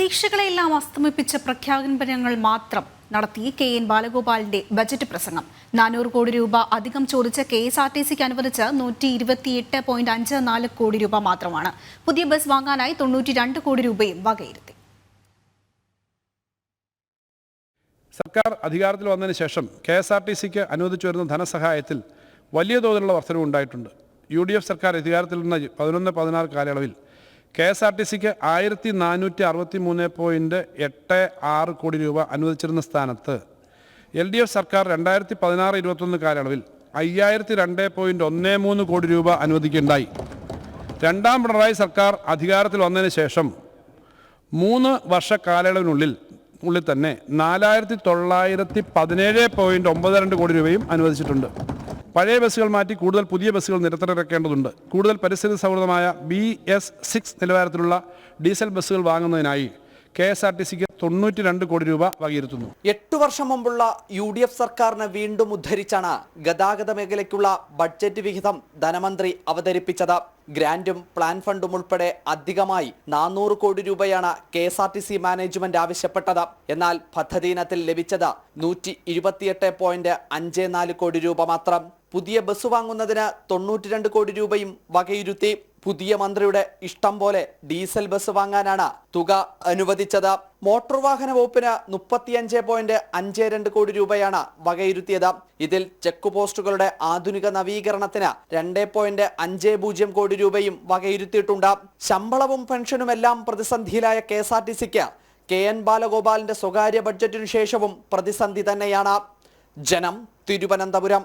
പ്രതീക്ഷകളെല്ലാം അസ്തമിപ്പിച്ച പ്രഖ്യാപനങ്ങൾ മാത്രം നടത്തി കെ എൻ ബാലഗോപാലിന്റെ ബജറ്റ് പ്രസംഗം. നാനൂറ് കോടി രൂപ അധികം ചോദിച്ച കെ എസ് ആർ ടി സിക്ക് അനുവദിച്ച് നൂറ്റി ഇരുപത്തിയെട്ട് പോയിന്റ് അഞ്ച് നാല് കോടി രൂപ മാത്രമാണ്. പുതിയ ബസ് വാങ്ങാനായി തൊണ്ണൂറ്റി രണ്ട് കോടി രൂപയും വകയിരുത്തി. സർക്കാർ അധികാരത്തിൽ വന്നതിന് ശേഷം കെ എസ് ആർ ടി സിക്ക് അനുവദിച്ചു വരുന്ന ധനസഹായത്തിൽ വലിയ തോതിലുള്ള വർധനവ് ഉണ്ടായിട്ടുണ്ട് യു ഡി എഫ് സർക്കാർ അധികാരത്തിൽ നിന്ന് പതിനൊന്ന് പതിനാറ് കാലയളവിൽ കെ എസ് ആർ ടി സിക്ക് ആയിരത്തി നാനൂറ്റി അറുപത്തി മൂന്ന് പോയിന്റ് എട്ട് ആറ് കോടി രൂപ അനുവദിച്ചിരുന്ന സ്ഥാനത്ത് എൽ ഡി എഫ് സർക്കാർ രണ്ടായിരത്തി പതിനാറ് ഇരുപത്തൊന്ന് കാലയളവിൽ അയ്യായിരത്തി രണ്ട് പോയിന്റ് ഒന്ന് മൂന്ന് കോടി രൂപ അനുവദിക്കുകയുണ്ടായി. രണ്ടാം പിണറായി സർക്കാർ അധികാരത്തിൽ വന്നതിന് ശേഷം മൂന്ന് വർഷ കാലയളവിനുള്ളിൽ ഉള്ളിൽ തന്നെ നാലായിരത്തി തൊള്ളായിരത്തി പതിനേഴ് പോയിന്റ് ഒമ്പത് രണ്ട് കോടി രൂപയും അനുവദിച്ചിട്ടുണ്ട്. പഴയ ബസ്സുകൾ മാറ്റി കൂടുതൽ പുതിയ ബസ്സുകൾ നിരത്തിലിറക്കേണ്ടതുണ്ട്. കൂടുതൽ പരിസ്ഥിതി സൗഹൃദമായ ബി എസ് സിക്സ് നിലവാരത്തിലുള്ള ഡീസൽ ബസ്സുകൾ വാങ്ങുന്നതിനായി കെ എസ് ആർ ടി സിക്ക് തൊണ്ണൂറ്റി രണ്ട് കോടി രൂപ വകയിരുത്തുന്നു. എട്ടു വർഷം മുമ്പുള്ള യു ഡി എഫ് സർക്കാരിനെ വീണ്ടും ഉദ്ധരിച്ചാണ് ഗതാഗത മേഖലയ്ക്കുള്ള ബഡ്ജറ്റ് വിഹിതം ധനമന്ത്രി അവതരിപ്പിച്ചത്. ഗ്രാൻഡും പ്ലാൻ ഫണ്ടും ഉൾപ്പെടെ അധികമായി നാനൂറ് കോടി രൂപയാണ് K S R T C management ആവശ്യപ്പെട്ടത്. എന്നാൽ പദ്ധതി ഇനത്തിൽ ലഭിച്ചത് നൂറ്റി ഇരുപത്തിയെട്ട് പോയിന്റ് അഞ്ച് നാല് കോടി രൂപ മാത്രം. പുതിയ ബസ് വാങ്ങുന്നതിന് തൊണ്ണൂറ്റി രണ്ട് കോടി രൂപയും വകയിരുത്തി പുതിയ മന്ത്രിയുടെ ഇഷ്ടം പോലെ ഡീസൽ ബസ് വാങ്ങാനാണ് തുക അനുവദിച്ചത്. മോട്ടോർ വാഹന വകുപ്പിന് മുപ്പത്തിയഞ്ച് പോയിന്റ് അഞ്ച് രണ്ട് കോടി രൂപയാണ് വകയിരുത്തിയത്. ഇതിൽ ചെക്ക് പോസ്റ്റുകളുടെ ആധുനിക നവീകരണത്തിന് രണ്ട് പോയിന്റ് അഞ്ച് പൂജ്യം കോടി രൂപയും വകയിരുത്തിയിട്ടുണ്ട്. ശമ്പളവും പെൻഷനുമെല്ലാം പ്രതിസന്ധിയിലായ കെ എസ് ആർ ടി സിക്ക് കെ എൻ ബാലഗോപാലിന്റെ സ്വകാര്യ ബഡ്ജറ്റിനു ശേഷവും പ്രതിസന്ധി തന്നെയാണ്. ജനം തിരുവനന്തപുരം.